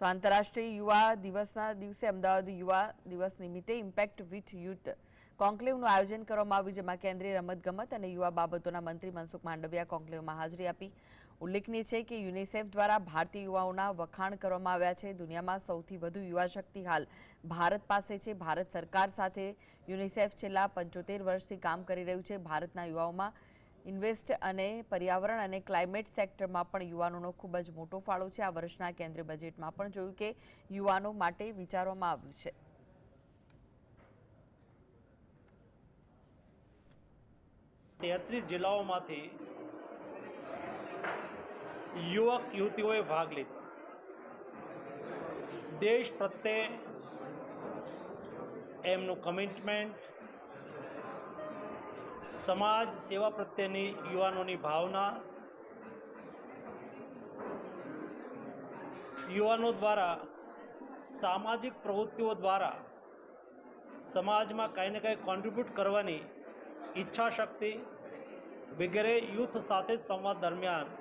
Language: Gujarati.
તો આંતરરાષ્ટ્રીય યુવા દિવસના દિવસે અમદાવાદ યુવા દિવસ નિમિત્તે ઇમ્પેક્ટ વિથ યુથ કોન્ક્લેવનું આયોજન કરવામાં આવ્યું, જેમાં કેન્દ્રીય રમતગમત અને યુવા બાબતોના મંત્રી મનસુખ માંડવિયા કોન્ક્લેવમાં હાજરી આપી. ઉલ્લેખનીય છે કે યુનિસેફ દ્વારા ભારતીય યુવાઓના વખાણ કરવામાં આવ્યા છે. દુનિયામાં સૌથી વધુ યુવા શક્તિ હાલ ભારત પાસે છે. ભારત સરકાર સાથે યુનિસેફ છેલ્લા પંચોતેર વર્ષથી કામ કરી રહ્યું છે. ભારતના યુવાઓમાં ઇન્વેસ્ટ અને પર્યાવરણ અને ક્લાઇમેટ સેક્ટરમાં પણ યુવાનોનો ખૂબ જ મોટો ફાળો છે. આ વર્ષના કેન્દ્રીય બજેટમાં પણ જોયું કે યુવાનો માટે વિચારવામાં આવ્યું છે. તેત્રીસ જિલ્લાઓમાંથી યુવક, યુવતીઓએ ભાગ લીધો. દેશ પ્રત્યે એમનું કમિટમેન્ટ સમાજ સેવા પ્રત્યેની યુવાનોની ભાવના યુવાનો દ્વારા, સામાજિક પ્રવૃત્તિઓ દ્વારા સમાજમાં કંઈ ને કંઈ કોન્ટ્રીબ્યુટ કરવાની ઈચ્છા શક્તિ વગેરે યુથ સાથે સંવાદ દરમિયાન